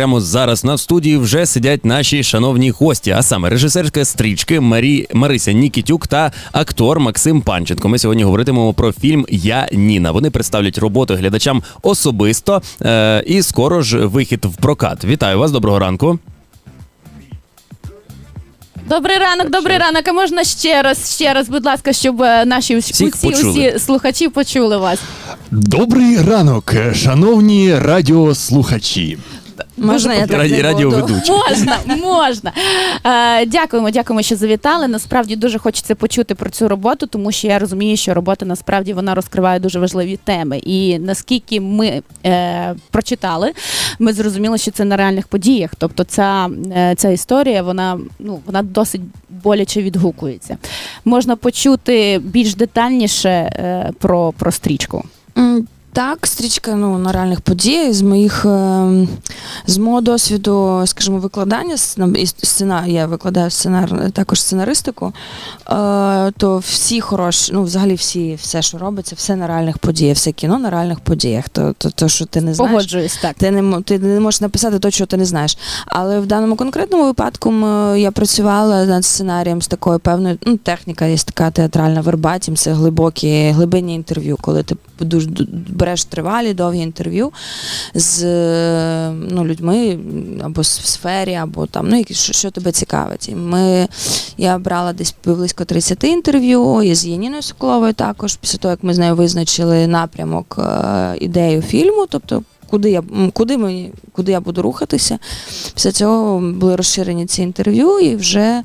прямо зараз на студії вже сидять наші шановні гості, а саме режисерська стрічки Марі Марися Нікітюк та актор Максим Панченко. Ми сьогодні говоритимемо про фільм Я Ніна. Вони представлять роботу глядачам особисто е- і скоро ж вихід в прокат. Вітаю вас, доброго ранку. Добрий ранок, добрий ранок. А можна ще раз, ще раз, будь ласка, щоб е, наші усі, Всіх усі, почули. усі слухачі почули вас. Добрий ранок, шановні радіослухачі. Можна я так Раді, не радіоведучий. Можна, можна. Е, дякуємо, дякуємо, що завітали. Насправді дуже хочеться почути про цю роботу, тому що я розумію, що робота насправді вона розкриває дуже важливі теми. І наскільки ми е, прочитали, ми зрозуміли, що це на реальних подіях. Тобто, ця, е, ця історія вона, ну, вона досить боляче відгукується. Можна почути більш детальніше е, про, про стрічку. Так, стрічка ну, на реальних подіях з моїх е, з мого досвіду, скажімо, викладання сцена- і сцена, я викладаю сценар, також сценаристику, е, то всі хороші, ну взагалі всі, все, що робиться, все на реальних подіях, все кіно на реальних подіях. То, то, то що ти не знаєш. Погоджуюсь, так. Ти не, ти не можеш написати то, чого ти не знаєш. Але в даному конкретному випадку м, я працювала над сценарієм з такою певною ну, техніка, є така театральна вербатім, це глибокі, глибинні інтерв'ю, коли ти дуже береш тривалі, довгі інтерв'ю з ну, людьми або в сфері, або там, ну, що, що тебе цікавить. І ми, я брала десь близько 30 інтерв'ю і з Яніною Соколовою також, після того, як ми з нею визначили напрямок, е, ідею фільму, тобто куди я, куди, мені, куди я буду рухатися. Після цього були розширені ці інтерв'ю, і вже е,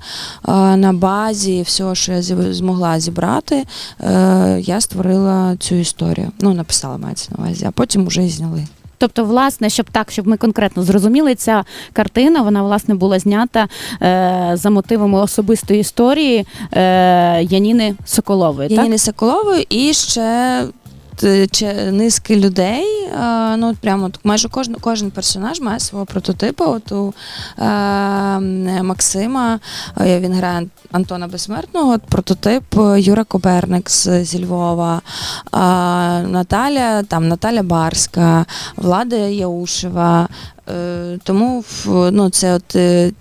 на базі всього, що я змогла зібрати, е, я створила цю історію. Ну, написала мається на увазі, а потім вже і зняли. Тобто, власне, щоб так, щоб ми конкретно зрозуміли, ця картина вона власне була знята е, за мотивами особистої історії е, Яніни Соколової. Так? Яніни Соколової і ще. Т- чи- Низки людей, е, ну прямо майже кожен, кожен персонаж має свого прототипу. От у е, Максима е, він грає Антона Безсмертного, от прототип е, Юра Коберник з, зі Львова, е, Наталя, там Наталя Барська, Влада Яушева. Е, тому ну, це от е,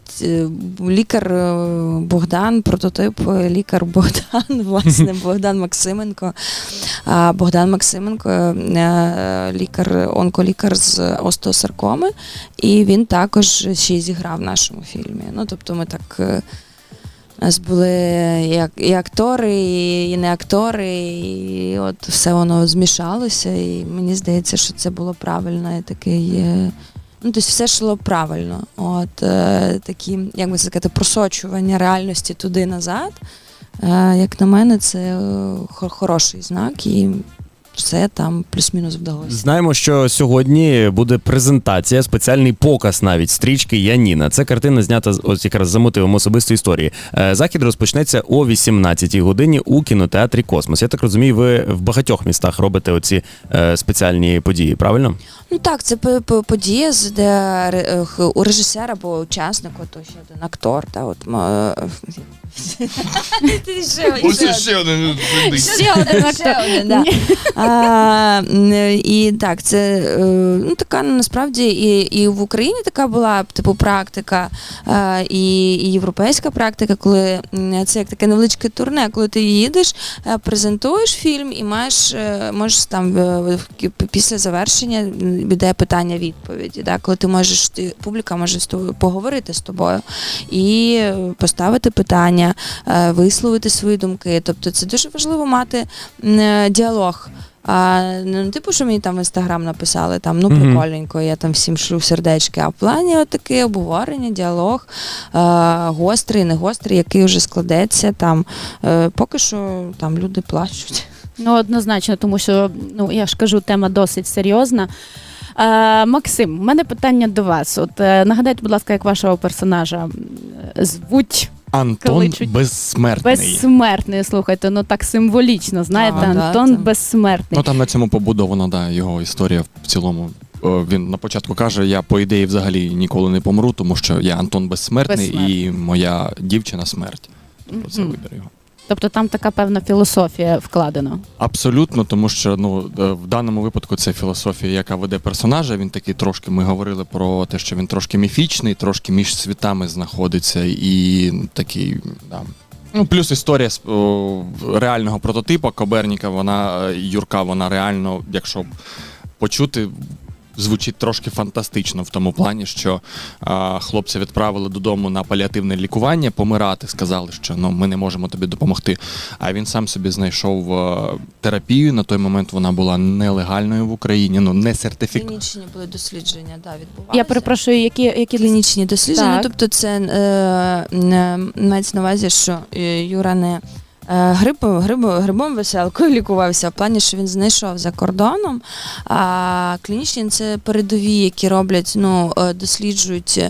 лікар е, Богдан, прототип е, лікар Богдан, власне, Богдан Максименко. А Богдан Максименко, е, лікар, онколікар з остеосаркоми, і він також ще й зіграв в нашому фільмі. Ну, тобто ми так. е, У нас були і, і актори, і, не актори, і от все воно змішалося, і мені здається, що це було правильно. і такий, е, ну, тобто все йшло правильно. От е, такі, як би сказати, просочування реальності туди назад. Е, Як на мене, це е, хороший знак, і все там плюс-мінус вдалося. Знаємо, що сьогодні буде презентація, спеціальний показ навіть стрічки Яніна. Це картина знята з- ось якраз за мотивом особистої історії. Е, Захід розпочнеться о 18-й годині у кінотеатрі Космос. Я так розумію, ви в багатьох містах робите оці е, спеціальні події, правильно? Ну так, це по- по- подія, з- де у режисера або учасника, то ще один актор. Та, от, е. Ще один актор. А, і так, це е, ну, така насправді і, і в Україні така була типу практика, е, і, і європейська практика, коли це як таке невеличке турне, коли ти їдеш, е, презентуєш фільм і маєш можеш там після завершення йде питання відповіді. Да? Коли ти можеш, ти, публіка може з тобою поговорити з тобою і поставити питання, висловити свої думки. Тобто це дуже важливо мати діалог. А не типу, що мені там в інстаграм написали, там ну прикольненько, я там всім шлю сердечки. А в плані отаке обговорення, діалог, е, гострий, не гострий, який вже складеться. Там е, поки що там люди плачуть. Ну, однозначно, тому що ну я ж кажу, тема досить серйозна. Е, Максим, у мене питання до вас. От е, нагадайте, будь ласка, як вашого персонажа е, звуть Антон Кличуть. Безсмертний. безсмертний. Слухайте, ну так символічно, знаєте, А, да, Антон це- безсмертний. Ну там на цьому побудована да, його історія в цілому. Е, Він на початку каже: я по ідеї взагалі ніколи не помру, тому що я Антон Безсмертний, Безсмертний. і моя дівчина смерть. Тобто це Мгм. вибір його. Тобто там така певна філософія вкладена. Абсолютно, тому що ну е, в даному випадку це філософія, яка веде персонажа. Він такий трошки. Ми говорили про те, що він трошки міфічний, трошки між світами знаходиться, і такий. Да. Ну, плюс історія з, реального прототипа Коберніка, вона е, Юрка, вона реально, якщо почути. Звучить трошки фантастично в тому плані, що а, хлопця відправили додому на паліативне лікування, помирати. Сказали, що ну ми не можемо тобі допомогти. А він сам собі знайшов е, терапію. На той момент вона була нелегальною в Україні, ну не сертифікована. Клінічні були дослідження, да, відбувалися. Я перепрошую, які, які Клінічні дослідження, Так. тобто це е, е, мається на увазі, що е, Юра не грибом, грибом, грибом веселкою лікувався, в плані, що він знайшов за кордоном. А клінічні це передові, які роблять, ну, е, досліджують,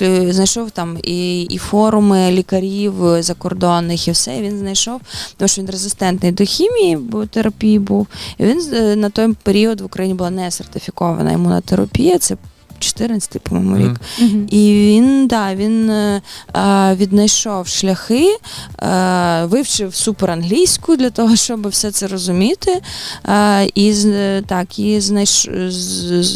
е, знайшов там і, і форуми лікарів е, закордонних, і все. І він знайшов, тому що він резистентний до хімії, бо терапії був. І він е, на той період в Україні була не сертифікована імунотерапія. Це 14, по-моєму, рік. Мгм. Мгм. І він, да, він е, е, віднайшов шляхи, е, вивчив суперанглійську для того, щоб все це розуміти. Е, і так, і знайш,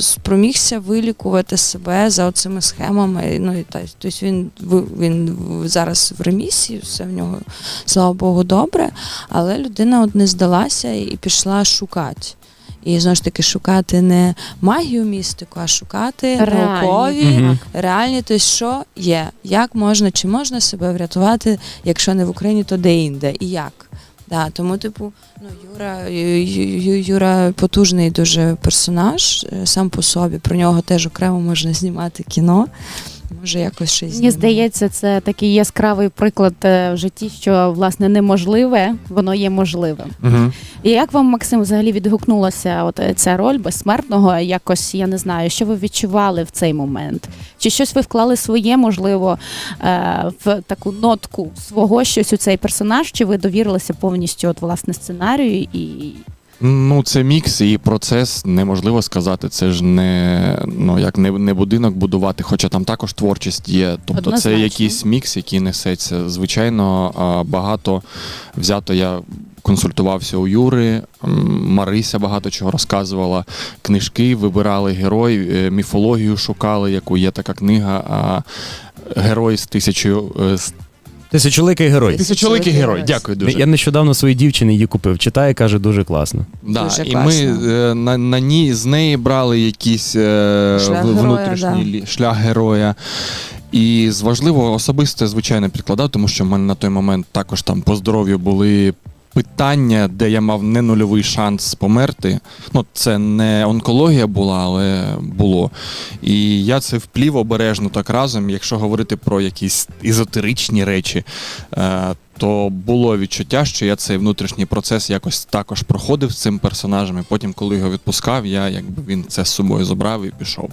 спромігся вилікувати себе за оцими схемами. Ну, і, та, тобто він, він зараз в ремісії, все в нього, слава Богу, добре. Але людина от не здалася і пішла шукати. І знову ж таки шукати не магію містику, а шукати Реальні. наукові Мгм. реальні, тобто що є, як можна, чи можна себе врятувати, якщо не в Україні, то де-інде, і як. Да, тому, типу, ну, Юра, Ю- Ю- Ю- Юра потужний дуже персонаж е, сам по собі. Про нього теж окремо можна знімати кіно. Може, якось щось Мені здається, це такий яскравий приклад е, в житті, що власне неможливе, воно є можливим. Угу. І як вам, Максим, взагалі відгукнулася от е, ця роль безсмертного? Якось я не знаю, що ви відчували в цей момент? Чи щось ви вклали своє, можливо, е, в таку нотку свого щось у цей персонаж? Чи ви довірилися повністю от власне сценарію і Ну, це мікс і процес неможливо сказати. Це ж не ну як не, не будинок будувати, хоча там також творчість є. Тобто Однозначно. це якийсь мікс, який несеться. Звичайно, багато взято я. Консультувався у Юри, Марися багато чого розказувала. Книжки вибирали герой, е, міфологію шукали, яку є така книга. А герой з тисячою е, з Тисячоликий герой. тисячоликий герой. Дякую дуже. Я нещодавно своїй дівчині її купив. Читає, каже, дуже класно. Да, Дуже і класно. ми е, на, на ній з неї брали якийсь е, Шлях в- героя, внутрішній лі- шлях героя. І з важливого особисте, звичайно, підкладав, тому що в мене на той момент також там по здоров'ю були питання, де я мав не нульовий шанс померти. Ну, це не онкологія була, але було. І я це вплів обережно так разом. Якщо говорити про якісь езотеричні речі, е, то було відчуття, що я цей внутрішній процес якось також проходив з цим персонажем. І потім, коли його відпускав, я якби він це з собою забрав і пішов.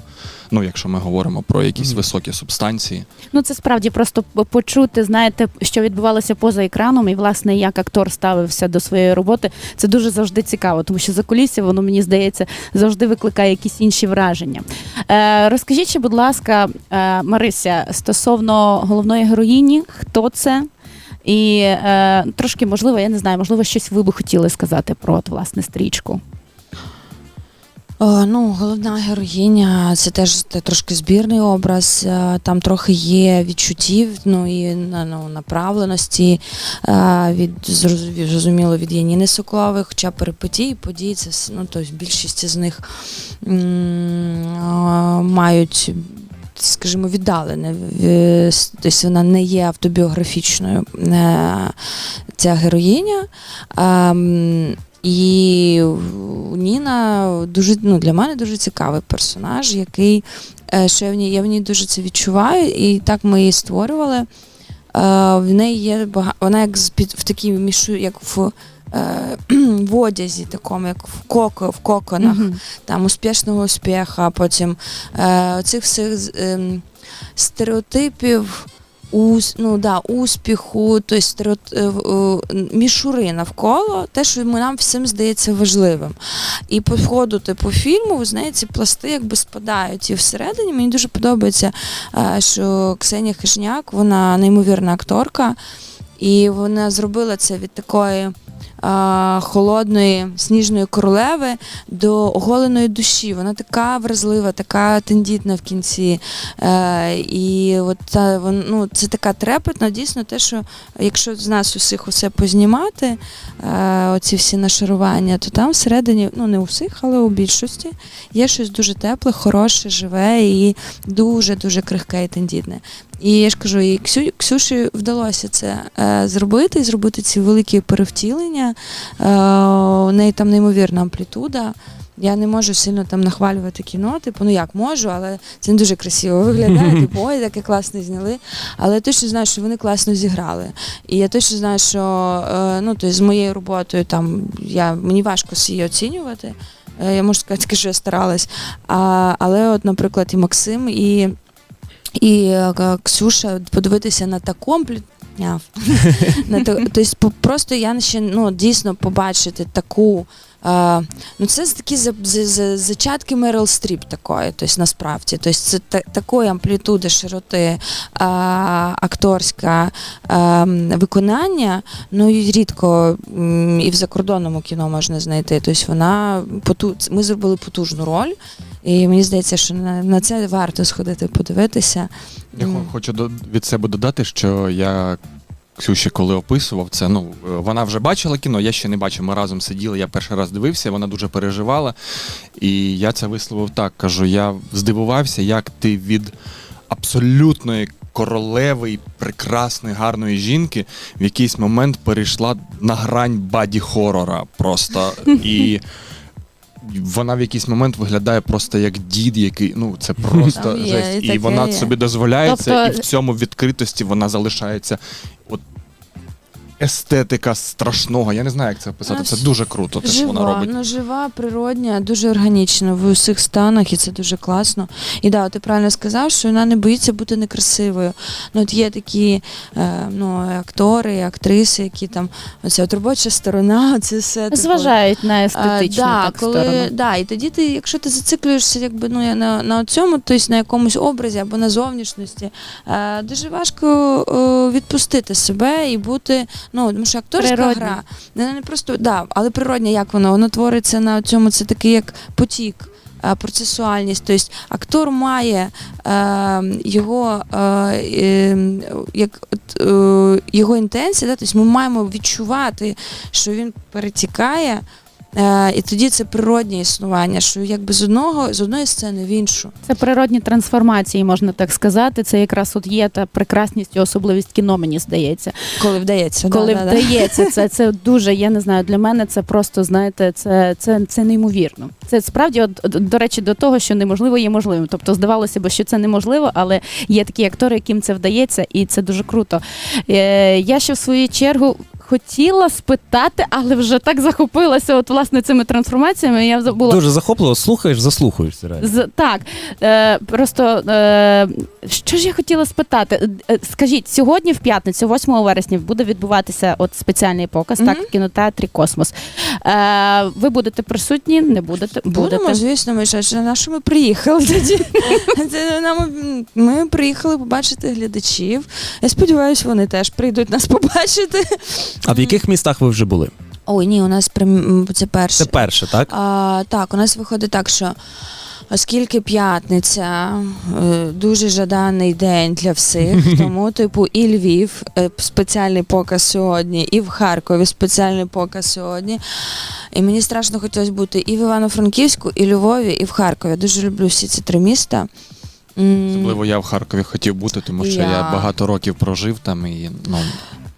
Ну, якщо ми говоримо про якісь високі субстанції. Ну, це справді просто почути, знаєте, що відбувалося поза екраном, і власне як актор ставився до своєї роботи. Це дуже завжди цікаво, тому що за кулісся воно мені здається завжди викликає якісь інші враження. Е, розкажіть, будь ласка, е, Марися, стосовно головної героїні, хто це? І е, трошки можливо, я не знаю, можливо, щось ви би хотіли сказати про от, власне стрічку. О, ну, головна героїня це теж те, трошки збірний образ. е, Там трохи є відчуттів, ну і ну, направленості е, від зрозуміло від Яніни Соколової, хоча перипетії, події, це ну, тобто більшість з них м, е, мають. Скажімо, віддалене, в- тобто вона не є автобіографічною е, ця героїня. Ем, і Ніна дуже ну, для мене дуже цікавий персонаж, який е, я в ній, я в ній дуже це відчуваю, і так ми її створювали. Е, В неї є бага... вона як в такій мішу, як в, в одязі, такому, як в коко, в коконах Мгм. там успішного успіха, потім цих всіх з- ем, стереотипів. Ус, ну, да, успіху, тобто стереот, е, мішури навколо, те, що нам всім здається важливим. І по ходу типу фільму, ви знаєте, ці пласти якби спадають. І всередині мені дуже подобається, е, що Ксенія Хижняк, вона неймовірна акторка. І вона зробила це від такої холодної сніжної королеви до оголеної душі. Вона така вразлива, така тендітна в кінці. Е, і от та, ну, це така трепетна, дійсно, те, що якщо з нас усіх усе познімати, е, оці всі нашарування, то там всередині, ну не у всіх, але у більшості, є щось дуже тепле, хороше, живе і дуже-дуже крихке і тендітне. І я ж кажу, і Ксю, Ксюші вдалося це е, зробити, зробити ці великі перевтілення. Е, у неї там неймовірна амплітуда. Я не можу сильно там нахвалювати кіно, типу, ну як можу, але це не дуже красиво виглядає. Типу, ой, таке класно зняли. Але я точно знаю, що вони класно зіграли. І я точно знаю, що е, ну, тобто, з моєю роботою там я, мені важко її оцінювати. Е, Я можу сказати, що я старалась. А, але, от, наприклад, і Максим, і, і Ксюша подивитися на таку амплі... Няв. на та- Тобто, просто я ще ну, дійсно побачити таку. Е, ну, це такі за, за, за, зачатки Мерил Стріп такої, тобто насправді. Тобто, це та, такої амплітуди, широти е, акторська е, виконання, ну і рідко і в закордонному кіно можна знайти. Тобто вона ми зробили потужну роль, і мені здається, що на, на це варто сходити подивитися. Я хочу від себе додати, що я Ксюші, коли описував це, ну е, вона вже бачила кіно, я ще не бачив. Ми разом сиділи, я перший раз дивився, вона дуже переживала. І я це висловив так. Кажу, я здивувався, як ти від абсолютної королеви прекрасної, гарної жінки в якийсь момент перейшла на грань баді хорора просто. І вона в якийсь момент виглядає просто як дід, який ну це просто Там є, жесть. і І, таке вона є. собі дозволяє це, Тобто- і в цьому відкритості вона залишається. Естетика страшного. Я не знаю, як це описати. Це дуже круто, те, що вона жива, робить. ну жива, природня, дуже органічна в усіх станах, і це дуже класно. І да, ти правильно сказав, що вона не боїться бути некрасивою. Ну, от є такі е, ну, актори, актриси, які там оця от робоча сторона, це все. типу, Зважають на А, естетичну да, так коли, сторону. да, і тоді ти, якщо ти зациклюєшся якби, ну, на, на цьому, тобто на якомусь образі або на зовнішності, е, дуже важко е, відпустити себе і бути, ну, тому що акторська Природньо. гра, не, не просто, да, але природня, як воно? Воно твориться на цьому, це такий як потік. е, Процесуальність, тобто актор має е, його, е, як, от, е, його інтенція, да? тобто ми маємо відчувати, що він перетікає, і тоді це природнє існування, що якби з одного з одної сцени в іншу. Це природні трансформації, можна так сказати. Це якраз от є та прекрасність і особливість кіно, мені здається. Коли вдається, Коли да, да, да. вдається, це, це дуже, я не знаю, для мене це просто, знаєте, це, це, це неймовірно. Це справді, от, до речі, до того, що неможливо є можливим. Тобто, здавалося б, що це неможливо, але є такі актори, яким це вдається, і це дуже круто. Е, я ще в свою чергу. Хотіла спитати, але вже так захопилася от власне цими трансформаціями. Я забула Дуже захопливо, слухаєш, заслухаєшся. реально. з так, е, просто е, що ж я хотіла спитати? Е, Скажіть, сьогодні, в п'ятницю, 8 вересня, буде відбуватися от спеціальний показ, так, в кінотеатрі Космос. Е, ви будете присутні, не будете? Будемо, Будете. звісно, ми ж на що ми приїхали тоді. Нам ми приїхали побачити глядачів. Я сподіваюся, вони теж прийдуть нас побачити. А в яких містах ви вже були? Ой, ні, у нас прям це перше. Це перше, так? А, так, у нас виходить так, що оскільки п'ятниця е, дуже жаданий день для всіх, тому, типу, і Львів е, спеціальний показ сьогодні, і в Харкові спеціальний показ сьогодні. І мені страшно хотілося бути і в Івано-Франківську, і Львові, і в Харкові. Я дуже люблю всі ці три міста. Особливо я в Харкові хотів бути, тому що я, Я. багато років прожив там і ну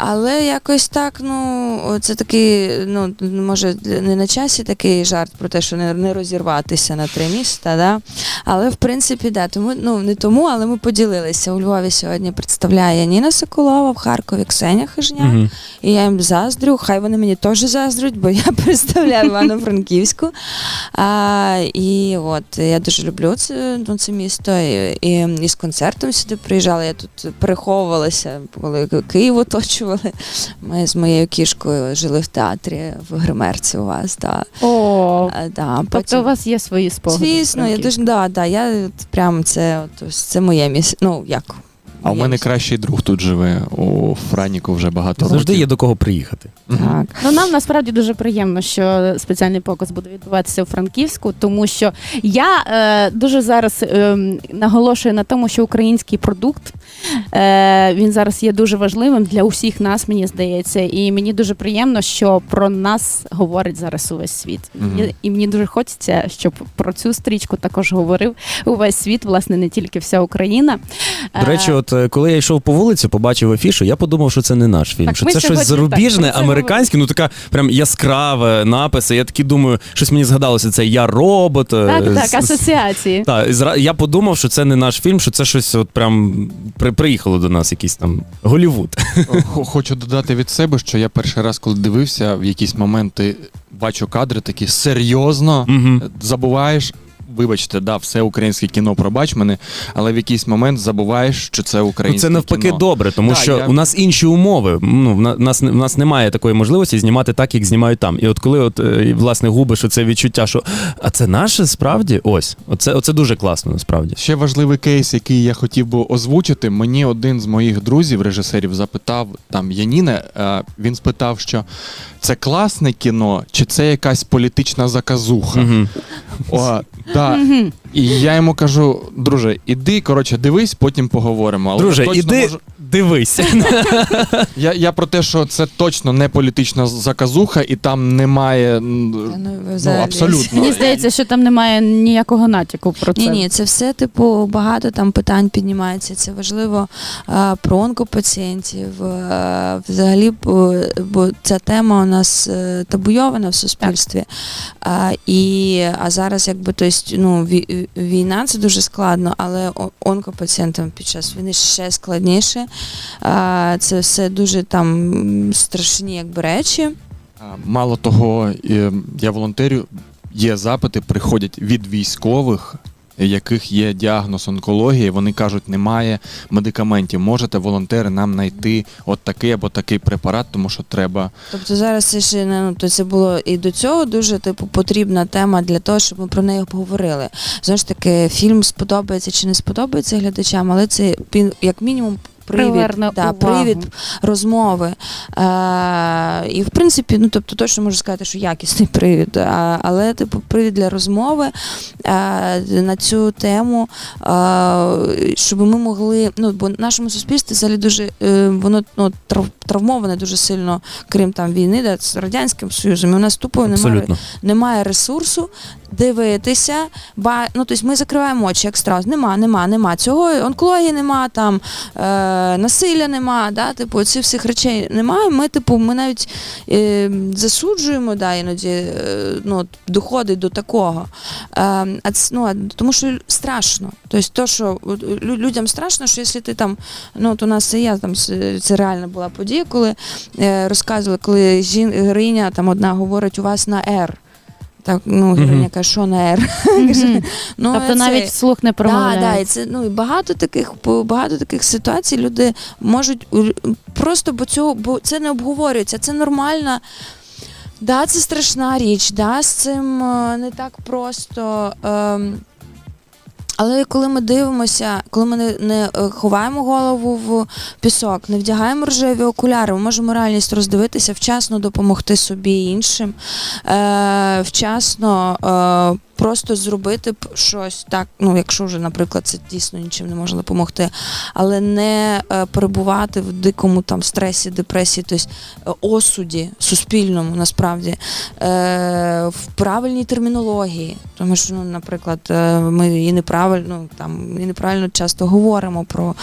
Але якось так, ну, це такий, ну, може, не на часі такий жарт про те, що не, не розірватися на три міста, да? але в принципі, да, тому, ну, не тому, але ми поділилися. У Львові сьогодні представляє Ніна Соколова, в Харкові Ксеня Хижняк. Угу. І я їм заздрю, хай вони мені теж заздрють, бо я представляю Івано-Франківську. А, і от я дуже люблю це, ну, це місто. І, і, і з концертом сюди приїжджала. Я тут переховувалася, коли Київ оточували. Ми з моєю кішкою жили в театрі в гримерці у вас. Да. О, А, да, тобто у вас є свої спогади. Звісно, я дуже да, да, я от прям це, от, це моє місце. Ну як А у мене кращий друг тут живе. У Франіку вже багато Завжди років. є до кого приїхати. Так. Ну нам насправді дуже приємно, що спеціальний показ буде відбуватися у Франківську, тому що я е, дуже зараз е, наголошую на тому, що український продукт е, він зараз є дуже важливим для усіх нас, мені здається. І мені дуже приємно, що про нас говорить зараз увесь світ. Мгм. І, і мені дуже хочеться, щоб про цю стрічку також говорив увесь світ, власне, не тільки вся Україна. До речі, Е, от е, коли я йшов по вулиці, побачив афішу, я подумав, що це не наш фільм, Так, що це щось зарубіжне, так, американське, ну така прям яскраве написи. Я такий думаю, щось мені згадалося. Це я робот. е, так, так, асоціації. Так, і зра- я подумав, що це не наш фільм, що це щось от прям при, приїхало до нас, якийсь там Голівуд. Хо- Хочу додати від себе, що я перший раз, коли дивився, в якісь моменти бачу кадри такі серйозно, Мгм. забуваєш. Вибачте, да, все українське кіно, пробач мене, але в якийсь момент забуваєш, що це Ну, українське це навпаки кіно. добре, тому Да, що я- у нас інші умови. Ну, в нас, в нас немає такої можливості знімати так, як знімають там. І от коли от, е, власне губиш оце відчуття, що а це наше справді? Ось. Оце, оце дуже класно насправді. Ще важливий кейс, який я хотів би озвучити. Мені один з моїх друзів, режисерів, запитав там Яніне. Він спитав, що це класне кіно, чи це якась політична заказуха. Мгм. О, да. І я йому кажу, друже, іди, коротше, дивись, потім поговоримо. Але Друже, точно іди, можу- дивись. Я, я про те, що це точно не політична заказуха, і там немає. ну, Ну, абсолютно. Мені здається, що там немає ніякого натяку про це. Ні, ні, це все типу багато там питань піднімається. Це важливо а, про онкопацієнтів. А, взагалі, бо, бо ця тема у нас е, табуйована в суспільстві. А, і, а зараз, якби то есть, ну, ві- війна це дуже складно, але онкопацієнтам під час війни ще складніше. Це все дуже там страшні якби речі. Мало того, я волонтерю, є запити, приходять від військових, яких є діагноз онкології. Вони кажуть, немає медикаментів. Можете волонтери нам знайти от такий або такий препарат, тому що треба. Тобто зараз ще не ну, то це було і до цього дуже типу потрібна тема для того, щоб ми про неї поговорили. Знову ж таки, фільм сподобається чи не сподобається глядачам, але це як мінімум. Привід, да, привід розмови. Е, і в принципі, ну тобто точно можу сказати, що якісний привід, а, але типу привід для розмови е, на цю тему, е, щоб ми могли. Ну, бо в нашому суспільстві взагалі дуже е, воно ну, трав- травмоване дуже сильно крім там війни, да, з радянським союзом. І у нас тупо немає, немає ресурсу дивитися. Ба, ну тобто ми закриваємо очі, як страус. Нема, нема, нема цього. Онкології нема, там е, насилля нема. Да, типу, цих всіх речей немає. Ми, типу, ми навіть е, засуджуємо, да, іноді е, ну, доходить до такого. Е, а ну, тому що страшно. Тобто, то, що людям страшно, що якщо ти там, ну от у нас це я там це реальна була подія, коли е, розказували, коли жін, героїня там одна говорить, у вас на Р. Так, ну, героїня каже, що на Р. Мгм. Ну, тобто це- навіть вслух не Да, промовляють. да, і це ну і багато таких багато таких ситуацій люди можуть просто бо цього, бо це не обговорюється, це нормальна. Да, це страшна річ, да, з цим е, не так просто. ем, але коли ми дивимося, коли ми не, е, ховаємо голову в пісок, не вдягаємо рожеві окуляри, ми можемо реальність роздивитися, вчасно допомогти собі і іншим, е, вчасно е, просто зробити щось так, ну якщо вже, наприклад, це дійсно нічим не може допомогти, але не е, перебувати в дикому там стресі, депресії, тобто е, осуді суспільному насправді, е, в правильній термінології. Тому що, ну, наприклад, ми і неправильно ну, там і неправильно часто говоримо про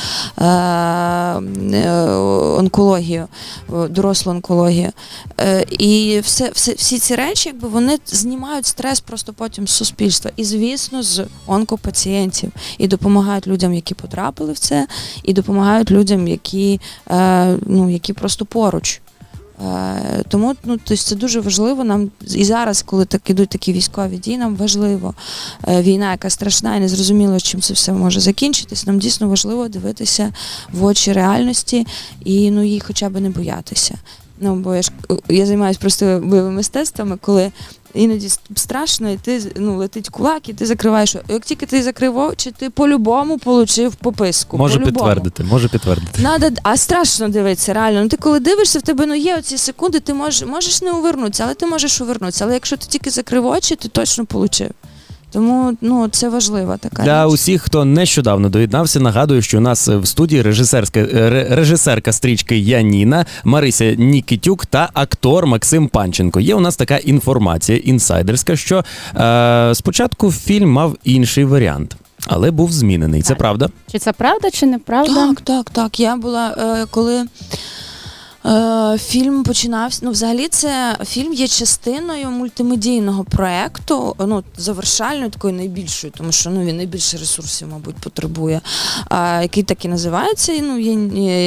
онкологію, дорослу онкологію. І все, все, всі ці речі, якби вони знімають стрес просто потім з суспільства. І, звісно, з онкопацієнтів. І допомагають людям, які потрапили в це, і допомагають людям, які, е, ну, які просто поруч. Е, Тому ну, тобто це дуже важливо нам і зараз, коли так ідуть такі військові дії, нам важливо е, війна, яка страшна, і не зрозуміло, чим це все може закінчитись. Нам дійсно важливо дивитися в очі реальності і ну їй хоча б не боятися. Ну, бо я ж я займаюся просто бойовими мистецтвами, коли іноді страшно, і ти ну, летить кулак, і ти закриваєш. Як тільки ти закрив очі, ти по-любому получив пописку. Можу по-любому. підтвердити, можу підтвердити. Надо, а страшно дивитися, реально. Ну ти коли дивишся, в тебе ну є оці секунди, ти можеш, можеш не увернутися, але ти можеш увернутися. Але якщо ти тільки закрив очі, ти точно получив. Тому ну, це важлива така Для річ. усіх, хто нещодавно доєднався, нагадую, що у нас в студії режисерська е, режисерка стрічки Яніна, Марися Нікітюк та актор Максим Панченко. Є у нас така інформація інсайдерська, що е, спочатку фільм мав інший варіант, але був змінений. Це правда? Чи це правда, чи неправда? Так, так, так. Я була е, коли. Е, фільм починався. Ну, взагалі, це фільм є частиною мультимедійного проекту, ну завершальною такою найбільшою, тому що ну він найбільше ресурсів, мабуть, потребує. Е, який так і називається ну,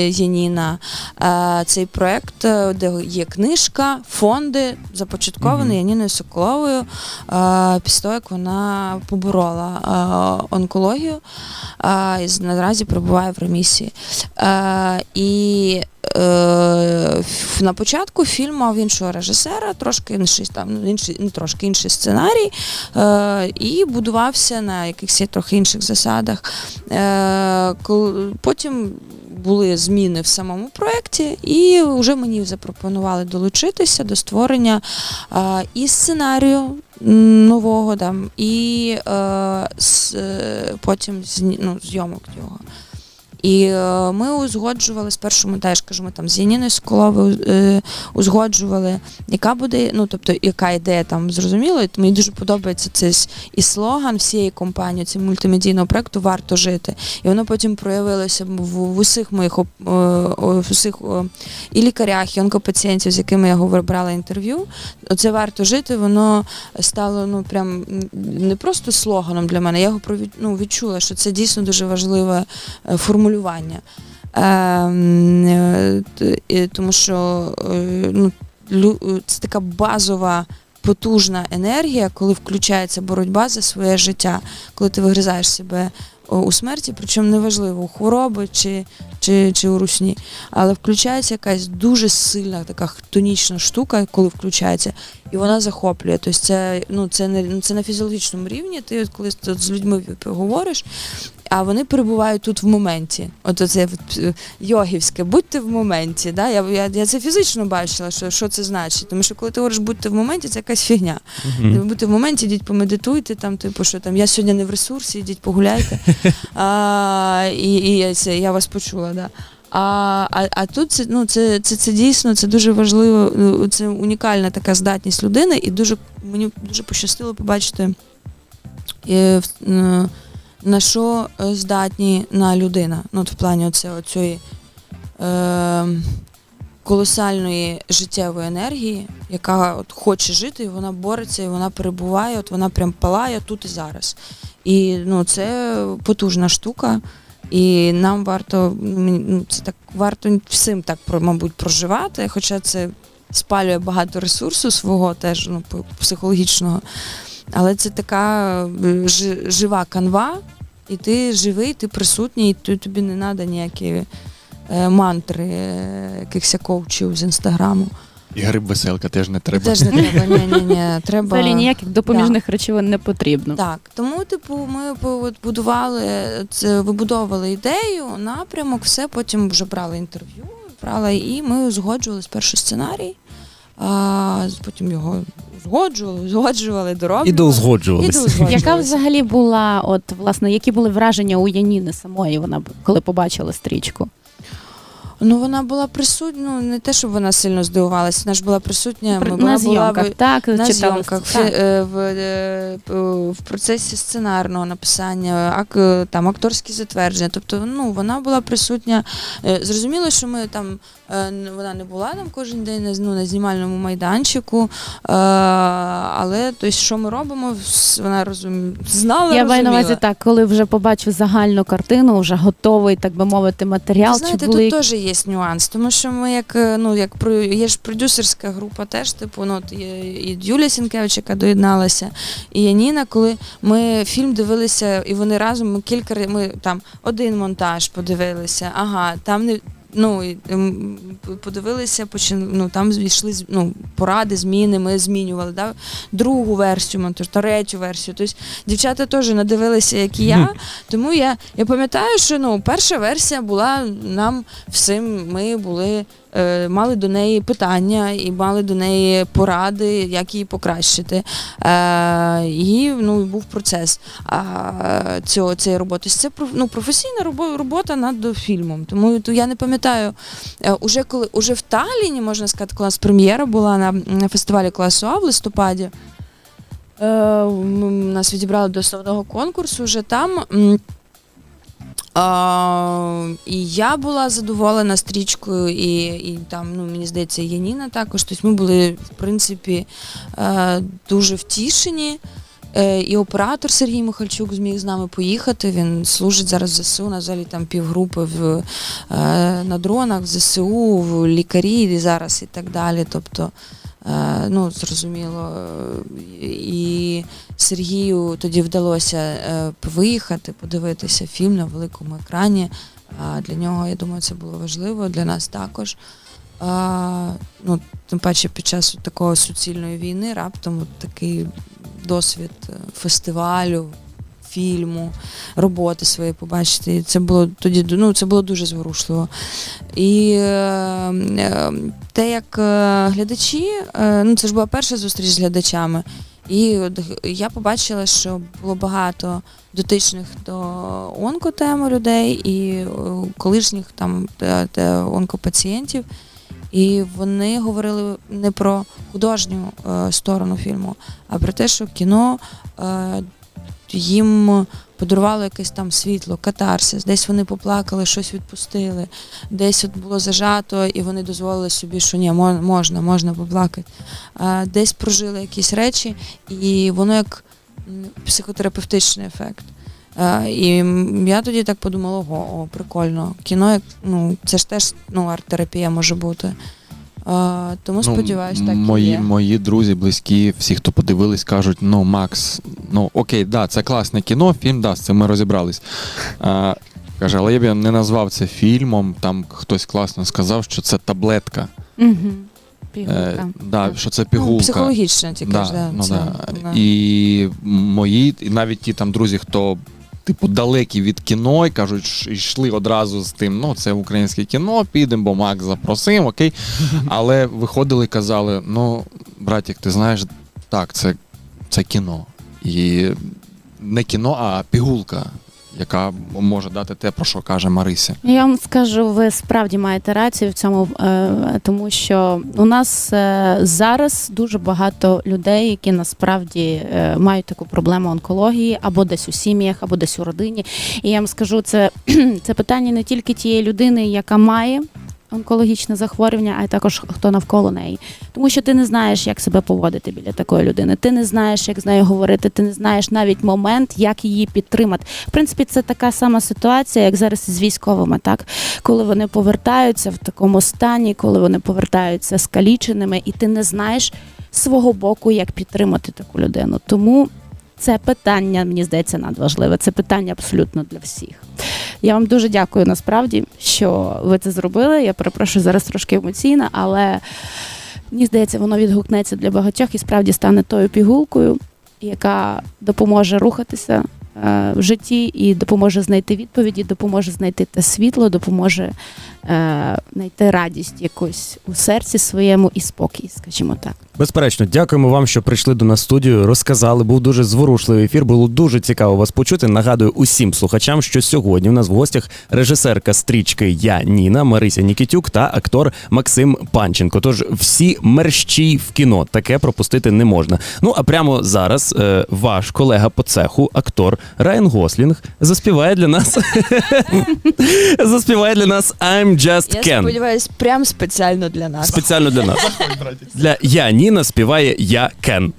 Яніна. Е, цей проект, е, де є книжка, фонди, започаткований Мгм. Яніною Соколовою. Е, після того, як вона поборола е, онкологію е, і наразі перебуває в ремісії. Е, і на початку фільм мав іншого режисера, трошки інший там ну, інший, не трошки інший сценарій, е, і будувався на якихось трохи інших засадах. Е, потім були зміни в самому проєкті, і вже мені запропонували долучитися до створення е, і сценарію нового, там, і е, с, е, потім ну, зйомок його. І е, ми узгоджували спершу, ми теж кажу, ми там з Яніною Соколовою е, узгоджували, яка буде, ну тобто, яка ідея там зрозуміло. І мені дуже подобається цей і слоган всієї компанії, цього мультимедійного проекту варто жити. І воно потім проявилося в, усіх моїх е, в усіх і лікарях, і онкопацієнтів, з якими я говорю, брала інтерв'ю. Оце варто жити, воно стало ну прям не просто слоганом для мене. Я його ну, відчула, що це дійсно дуже важливе е, формулювання. Ем, Тому що е, ну, це така базова. Потужна енергія, коли включається боротьба за своє життя, коли ти вигризаєш себе у смерті, причому неважливо у хвороби чи, чи, чи у русні, але включається якась дуже сильна така хтонічна штука, коли включається, і вона захоплює. Тобто це, ну, це, не, ну, це на фізіологічному рівні. Ти от коли тут з людьми говориш, а вони перебувають тут в моменті. От це йогівське, будьте в моменті. Да? Я, я, я це фізично бачила, що, що це значить. Тому що коли ти говориш будьте в моменті, це якась фігня. Мгм. Будьте в моменті, йдіть помедитуйте, там, типу, що там я сьогодні не в ресурсі, йдіть погуляйте. А, і, і це, я вас почула, да. А, а, а тут це, ну, це, це, це дійсно це дуже важливо, ну, це унікальна така здатність людини, і дуже мені дуже пощастило побачити, е, на що здатні на людина. Ну, от в плані оце, оцієї е, колосальної життєвої енергії, яка от хоче жити, і вона бореться, і вона перебуває, от вона прям палає тут і зараз. І ну, це потужна штука. І нам варто ну, це так варто всім так мабуть проживати, хоча це спалює багато ресурсу свого теж ну, психологічного. Але це така е, жива канва, і ти живий, ти присутній, і тобі не треба ніякі мантри е, якихось коучів з інстаграму. І гриб веселка теж не треба. Теж не треба. Ні, ні, ні. Треба Взагалі ніяких допоміжних речовин не потрібно. так. Тому, типу, ми от будували це, вибудовували ідею, напрямок, все. Потім вже брали інтерв'ю, брали, і ми узгоджували спершу сценарій. А, потім його узгоджували, узгоджували, дороблювали. І доузгоджувалися. доузгоджували. Яка взагалі була, от власне, які були враження у Яніни самої, вона б- коли побачила стрічку? Ну вона була присутня, ну не те, щоб вона сильно здивувалася, вона ж була присутня. При- Ми на була, зйомках, була, так, на зйомках, в, Так. е, в, е, в процесі сценарного написання, ак, е, там акторські затвердження. Тобто, ну вона була присутня. Е, Зрозуміло, що ми там е, вона не була там кожен день на, ну, на знімальному майданчику. Е, але тобто, що ми робимо, вона розум... знала. Я маю на увазі так, коли вже побачив загальну картину, вже готовий, так би мовити, матеріал. Знаєте, чи були... тут теж є нюанс, тому що ми як е, ну як є ж продюсерська група, теж типу, ну от є і Юлія Сінкевич, яка доєдналася, і Яніна, коли ми фільм дивилися, і вони разом ми кілька ми там один монтаж подивилися. Ага, там не ну, ем, подивилися, почин, ну, там йшли ну, поради, зміни, ми змінювали. Да? Другу версію, монтаж, третю версію. Тобто дівчата теж надивилися, як і я. Тому я, я пам'ятаю, що ну, перша версія була нам всім, ми були. Е, Мали до неї питання і мали до неї поради, як її покращити. Е, і ну, був процес цього, цієї роботи. Це ну, професійна робота над фільмом. Тому я не пам'ятаю, е, уже коли уже в Талліні, можна сказати, коли прем'єра була на, фестивалі класу А в листопаді. Нас відібрали до основного конкурсу вже там. І я була задоволена стрічкою, і, і там, ну, мені здається, Яніна також. Тобто ми були, в принципі, е, дуже втішені. Е, І оператор Сергій Михальчук зміг з нами поїхати. Він служить зараз в ЗСУ, на взагалі там півгрупи в, е, на дронах в ЗСУ, в лікарі зараз і так далі. Тобто, ну, зрозуміло, е, і Сергію тоді вдалося е, виїхати, подивитися фільм на великому екрані. Для нього, я думаю, це було важливо, для нас також. Ну, тим паче під час такої суцільної війни раптом такий досвід е, фестивалю, фільму, роботи своєї побачити. І це було тоді ну, це було дуже зворушливо. І е, е, те, як е, глядачі, е, ну це ж була перша зустріч з глядачами. І я побачила, що було багато дотичних до онкотеми людей і колишніх там онкопацієнтів. І вони говорили не про художню сторону фільму, а про те, що кіно їм подарувало якесь там світло, катарсис. Десь вони поплакали, щось відпустили, десь от було зажато, і вони дозволили собі, що ні, можна, можна поплакати. Десь прожили якісь речі, і воно як психотерапевтичний ефект. І я тоді так подумала, ого, о, прикольно. Кіно, ну, це ж теж ну, арт-терапія може бути. А, тому сподіваюся, так і мої, є. мої друзі, близькі, всі, хто подивились, кажуть: ну, Макс, ну окей, да, це класне кіно, фільм, да, з цим ми розібрались. А, каже, але я б не назвав це фільмом. Там хтось класно сказав, що це таблетка. Угу. Е, Пігулка. да, що це Ну, пігулка. психологічно тільки да, ж, да, ну, це, да. да. І мої, і навіть ті там друзі, хто. Типу, далекі від кіно і кажуть, йшли одразу з тим, ну це українське кіно, підемо, бо Макс запросив, окей. Але виходили і казали: ну, братік, ти знаєш, так, це, це кіно. І не кіно, а пігулка, яка може дати те, про що каже Марися. Я вам скажу, ви справді маєте рацію в цьому, е, тому що у нас е, зараз дуже багато людей, які насправді е, мають таку проблему онкології, або десь у сім'ях, або десь у родині. І я вам скажу, це, це питання не тільки тієї людини, яка має. Онкологічне захворювання, а й також хто навколо неї, тому що ти не знаєш, як себе поводити біля такої людини. Ти не знаєш, як з нею говорити. Ти не знаєш навіть момент, як її підтримати. В принципі, це така сама ситуація, як зараз з військовими, так коли вони повертаються в такому стані, коли вони повертаються скаліченими, і ти не знаєш свого боку, як підтримати таку людину. Тому це питання, мені здається, надважливе. Це питання абсолютно для всіх. Я вам дуже дякую насправді, що ви це зробили. Я перепрошую зараз трошки емоційно, але мені здається, воно відгукнеться для багатьох і справді стане тою пігулкою, яка допоможе рухатися в житті і допоможе знайти відповіді, допоможе знайти те світло, допоможе е, знайти радість якусь у серці своєму і спокій, скажімо так. Безперечно, дякуємо вам, що прийшли до нас в студію. Розказали. Був дуже зворушливий ефір. Було дуже цікаво вас почути. Нагадую усім слухачам, що сьогодні у нас в гостях режисерка стрічки Я Ніна Марися Нікітюк та актор Максим Панченко. Тож всі мерщі в кіно таке пропустити не можна. Ну а прямо зараз е, ваш колега по цеху, актор Райан Гослінг, заспіває для нас. заспіває для нас I'm Just Я Ken. сподіваюся, прям спеціально для нас. Спеціально для нас. Для Я Ніна співає Я Кен.